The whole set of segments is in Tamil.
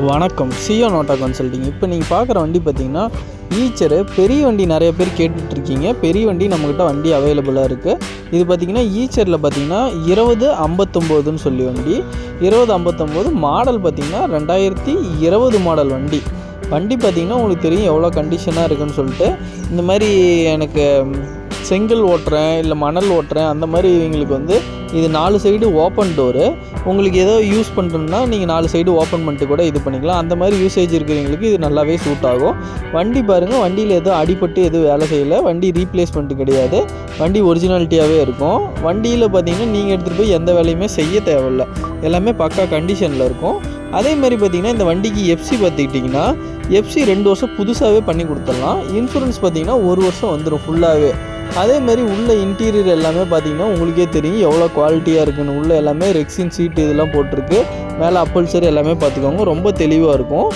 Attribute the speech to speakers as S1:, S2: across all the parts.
S1: வணக்கம். சியோ நோட்டா கன்சல்டிங் இப்போ நீங்கள் பார்க்குற வண்டி பார்த்தீங்கன்னா ஈச்சரு பெரிய வண்டி நிறைய பேர் கேட்டுட்ருக்கீங்க. பெரிய வண்டி நம்மக்கிட்ட வண்டி அவைலபிளாக இருக்குது இது பார்த்தீங்கன்னா ஈச்சரில் பார்த்தீங்கன்னா இருபது ஐம்பத்தொம்போதுன்னு சொல்லி வண்டி. இருபது ஐம்பத்தொம்போது மாடல் பார்த்தீங்கன்னா ரெண்டாயிரத்தி இருபது மாடல் வண்டி. வண்டி பார்த்தீங்கன்னா உங்களுக்கு தெரியும் எவ்வளோ கண்டிஷனாக இருக்குன்னு சொல்லிட்டு. இந்த மாதிரி எனக்கு செங்கல் ஓட்டுறேன் இல்லை மணல் ஓட்டுறேன் அந்த மாதிரி இவங்களுக்கு வந்து இது நாலு சைடு ஓப்பன் டோரு உங்களுக்கு ஏதோ யூஸ் பண்ணுறோம்னா நீங்கள் நாலு சைடு ஓப்பன் பண்ணிட்டு கூட இது பண்ணிக்கலாம். அந்த மாதிரி யூசேஜ் இருக்கிறவங்களுக்கு இது நல்லாவே சூட் ஆகும். வண்டி பாருங்கள் வண்டியில் எதுவும் அடிபட்டு எதுவும் வேலை செய்யலை. வண்டி ரீப்ளேஸ்மெண்ட் கிடையாது. வண்டி ஒரிஜினாலிட்டியாகவே இருக்கும். வண்டியில் பார்த்தீங்கன்னா நீங்கள் எடுத்துகிட்டு போய் எந்த வேலையுமே செய்ய தேவையில்ல. எல்லாமே பக்கா கண்டிஷனில் இருக்கும். அதே மாதிரி பார்த்தீங்கன்னா இந்த வண்டிக்கு எஃப்சி பார்த்துக்கிட்டிங்கன்னா எஃப்சி ரெண்டு வருஷம் புதுசாகவே பண்ணி கொடுத்துடலாம். இன்சூரன்ஸ் பார்த்தீங்கன்னா ஒரு வருஷம் வந்துடும் ஃபுல்லாகவே அதே மாதிரி உள்ள இன்டீரியர் எல்லாமே பார்த்தீங்கன்னா உங்களுக்கே தெரியும். எவ்வளோ குவாலிட்டியாக இருக்குன்னு. உள்ள எல்லாமே ரெக்ஸின் சீட்டு இதெல்லாம் போட்டிருக்கு. மேலே அப்பல்சர் எல்லாமே பார்த்துக்கோங்க. ரொம்ப தெளிவாக இருக்கும்.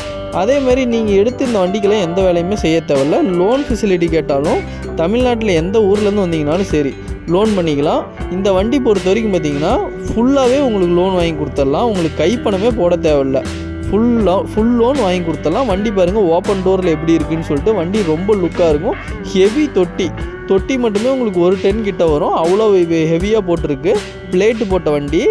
S1: அதே மாதிரி நீங்கள் எடுத்து இந்த வண்டிக்கெல்லாம் எந்த வேலையுமே செய்ய தேவையில்ல. லோன் ஃபெசிலிட்டி கேட்டாலும் தமிழ்நாட்டில் எந்த ஊர்லேருந்து வந்தீங்கனாலும் சரி லோன் பண்ணிக்கலாம். இந்த வண்டி பொறுத்த வரைக்கும் பார்த்தீங்கன்னா ஃபுல்லாகவே உங்களுக்கு லோன் வாங்கி கொடுத்துடலாம். உங்களுக்கு கைப்பணமே போட தேவையில்ல. ஃபுல்லாக ஃபுல் லோன் வாங்கி கொடுத்துடலாம். வண்டி பாருங்கள் ஓப்பன் டோரில் எப்படி இருக்குன்னு சொல்லிட்டு வண்டி ரொம்ப லுக்காக இருக்கும். ஹெவி தொட்டி. தொட்டி மட்டுமே உங்களுக்கு ஒரு டென் கிட்ட வரும். அவ்வளோ ஹெவியாக போட்டிருக்கு. பிளேட்டு போட்ட வண்டி.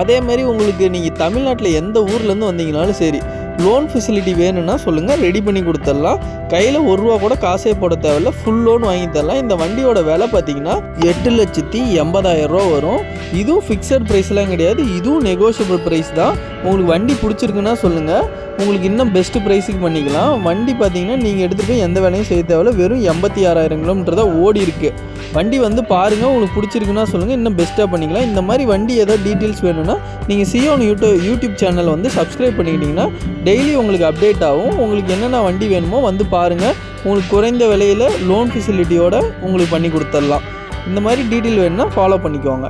S1: அதே மாதிரி உங்களுக்கு நீங்கள் தமிழ்நாட்டில் எந்த ஊர்லேருந்து வந்தீங்கனாலும் சரி லோன் ஃபெசிலிட்டி வேணும்னா சொல்லுங்கள் ரெடி பண்ணி கொடுத்துடலாம். கையில் ஒரு ரூபா கூட காசே போட தேவையில்ல. ஃபுல் லோன் வாங்கி தரலாம். இந்த வண்டியோட விலை பார்த்தீங்கன்னா எட்டு லட்சத்தி எண்பதாயிரம் ரூபா வரும். இதுவும் ஃபிக்ஸட் ப்ரைஸ்லாம் கிடையாது. இதுவும் நெகோஷியபிள் ப்ரைஸ் தான். உங்களுக்கு வண்டி பிடிச்சிருக்குன்னா சொல்லுங்கள் உங்களுக்கு இன்னும் பெஸ்ட்டு ப்ரைஸுக்கு பண்ணிக்கலாம். வண்டி பார்த்தீங்கன்னா நீங்கள் எடுத்துகிட்டு போய் எந்த வேலையும் செய்ய தேவையில்ல. வெறும் எண்பத்தி ஆறாயிரம் கிலோமீட்டர் தான் ஓடி இருக்குது வண்டி வந்து பாருங்கள் உங்களுக்கு பிடிச்சிருக்குன்னா சொல்லுங்கள் இன்னும் பெஸ்ட்டாக பண்ணிக்கலாம். இந்த மாதிரி வண்டி ஏதாவது டீட்டெயில்ஸ் வேணும்னா நீங்கள் சியோன் யூடியூப் யூடியூப் சேனல் வந்து சப்ஸ்கிரைப் பண்ணிக்கிட்டிங்கன்னா டெய்லி உங்களுக்கு அப்டேட் ஆகும். உங்களுக்கு என்னென்ன வண்டி வேணுமோ வந்து பாருங்கள் உங்களுக்கு குறைந்த விலையில் லோன் ஃபெசிலிட்டியோடு உங்களுக்கு பண்ணி கொடுத்துடலாம். இந்த மாதிரி டீட்டெயில் வேணுன்னா ஃபாலோ பண்ணிக்கோங்க.